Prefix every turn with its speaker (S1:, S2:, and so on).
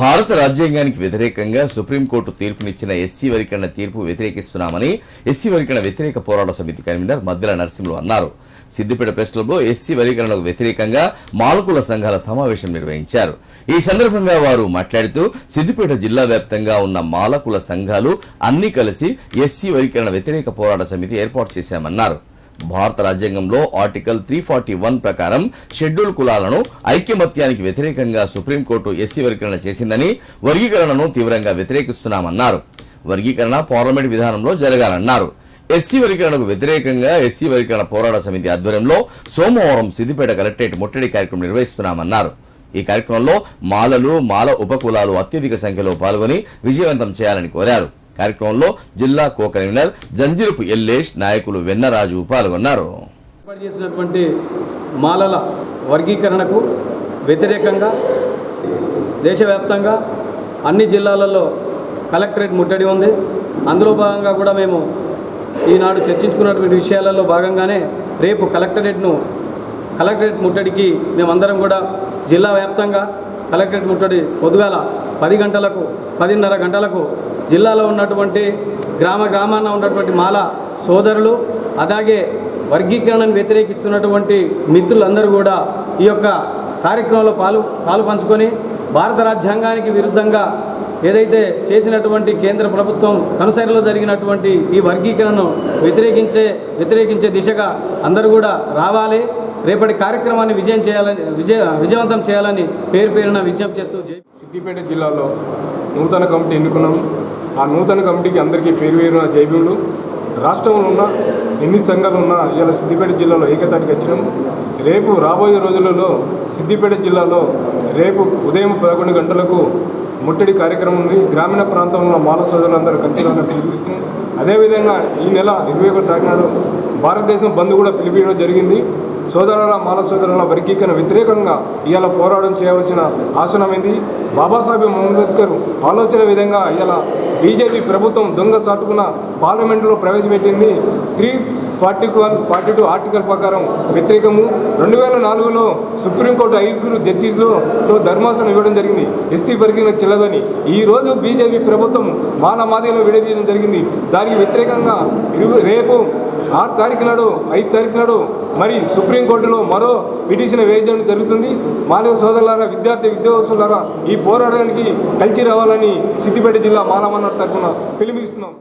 S1: భారత రాజ్యాంగానికి వ్యతిరేకంగా సుప్రీంకోర్టు తీర్పునిచ్చిన ఎస్సీ వరికరణ తీర్పు వ్యతిరేకిస్తున్నామని ఎస్సీ వరికరణ వ్యతిరేక పోరాట సమితి కన్వీనర్ మద్దెల నరసింహులు అన్నారు. సిద్దిపేట ప్రెస్ క్లబ్లో ఎస్సీ వరికరణకు వ్యతిరేకంగా మాలకుల సంఘాల సమావేశం నిర్వహించారు. ఈ సందర్భంగా వారు మాట్లాడుతూ సిద్దిపేట జిల్లా వ్యాప్తంగా ఉన్న మాలకుల సంఘాలు అన్ని కలిసి ఎస్సీ వరికరణ వ్యతిరేక పోరాట సమితి ఏర్పాటు చేశామన్నారు. భారత రాజ్యాంగంలో ఆర్టికల్ త్రీ ఫార్టీ వన్ ప్రకారం షెడ్యూల్ కులాలను ఐక్యమత్యానికి వ్యతిరేకంగా సుప్రీంకోర్టు ఎస్సీ వర్గీకరణ చేసిందని వర్గీకరణను తీవ్రంగా వ్యతిరేకిస్తున్నామన్నారు. వర్గీకరణ పార్లమెంట్ విధానంలో జరగాలన్నారు. ఎస్సీ వర్గీకరణకు వ్యతిరేకంగా ఎస్సీ వర్గీకరణ పోరాట సమితి ఆధ్వర్యంలో సోమవారం సిద్దిపేట కలెక్టరేట్ ముట్టడి కార్యక్రమం నిర్వహిస్తున్నామన్నారు. ఈ కార్యక్రమంలో మాలలు మాల ఉపకులాలు అత్యధిక సంఖ్యలో పాల్గొని విజయవంతం చేయాలని కోరారు. కార్యక్రమంలో జిల్లా కో కన్వీనర్ జంజిరపు ఎల్లేష్ నాయకులు వెన్నరాజు పాల్గొన్నారు.
S2: ఏర్పాటు చేసినటువంటి మాలల వర్గీకరణకు వ్యతిరేకంగా దేశవ్యాప్తంగా అన్ని జిల్లాలలో కలెక్టరేట్ ముట్టడి ఉంది. అందులో భాగంగా కూడా మేము ఈనాడు చర్చించుకున్నటువంటి విషయాలలో భాగంగానే రేపు కలెక్టరేట్ను కలెక్టరేట్ ముట్టడికి మేమందరం కూడా జిల్లా వ్యాప్తంగా కలెక్టరేట్ ముట్టడి పొద్దుగాల పది గంటలకు పదిన్నర గంటలకు జిల్లాలో ఉన్నటువంటి గ్రామ గ్రామాన ఉన్నటువంటి మాల సోదరులు అలాగే వర్గీకరణను వ్యతిరేకిస్తున్నటువంటి మిత్రులందరూ కూడా ఈ యొక్క కార్యక్రమంలో పాలు పాలు పంచుకొని భారత రాజ్యాంగానికి విరుద్ధంగా ఏదైతే చేసినటువంటి కేంద్ర ప్రభుత్వం కనుసైరలో జరిగినటువంటి ఈ వర్గీకరణను వ్యతిరేకించే వ్యతిరేకించే దిశగా అందరూ కూడా రావాలి. రేపటి కార్యక్రమాన్ని విజయం చేయాలని విజయ విజయవంతం చేయాలని పేరు పేరున విజ్ఞప్తి చేస్తూ
S3: సిద్దిపేట జిల్లాలో నూతన కమిటీ ఎన్నుకున్నాం. ఆ నూతన కమిటీకి అందరికీ పేరు పేరున జైభీములు రాష్ట్రంలో ఉన్న ఎన్ని సంఘాలు ఉన్నా ఇలా సిద్దిపేట జిల్లాలో ఏకతాటికి వచ్చినాం. రేపు రాబోయే రోజులలో సిద్దిపేట జిల్లాలో రేపు ఉదయం పదకొండు గంటలకు ముట్టడి కార్యక్రమం గ్రామీణ ప్రాంతంలో ఉన్న మాల సోదరులందరూ కలిసి పిలిపిస్తున్నాం అదేవిధంగా ఈ నెల ఇరవై ఒకటి తారీఖు భారతదేశం బంద్ కూడా పిలిపించడం జరిగింది. సోదరుల మాల సోదరుల వర్గీకరణ వ్యతిరేకంగా ఇవాళ పోరాటం చేయవలసిన ఆసనమైంది. బాబాసాహెబ్ అంబేద్కర్ ఆలోచన విధంగా ఇవాళ బీజేపీ ప్రభుత్వం దొంగ చాటుకున్న పార్లమెంటులో ప్రవేశపెట్టింది. Three forty one forty two article ప్రకారం వ్యతిరేకము. రెండు వేల నాలుగులో సుప్రీంకోర్టు ఐదుగురు జడ్జీలతో ధర్మాసనం ఇవ్వడం జరిగింది. ఎస్సీ వర్గీకరణ చెల్లదని. ఈ రోజు బీజేపీ ప్రభుత్వం మానమాదిలో విడదీయడం జరిగింది. దానికి వ్యతిరేకంగా రేపు ఆరు తారీఖు నాడు ఐదు తారీఖు నాడు మరి సుప్రీంకోర్టులో మరో పిటిషన్ వేయడం జరుగుతుంది. మానవ సోదరులారా విద్యార్థి విద్యావస్తులారా ఈ పోరాటానికి కలిసి రావాలని సిద్దిపేట జిల్లా మానవన్న తరఫున పిలుపునిస్తున్నాం.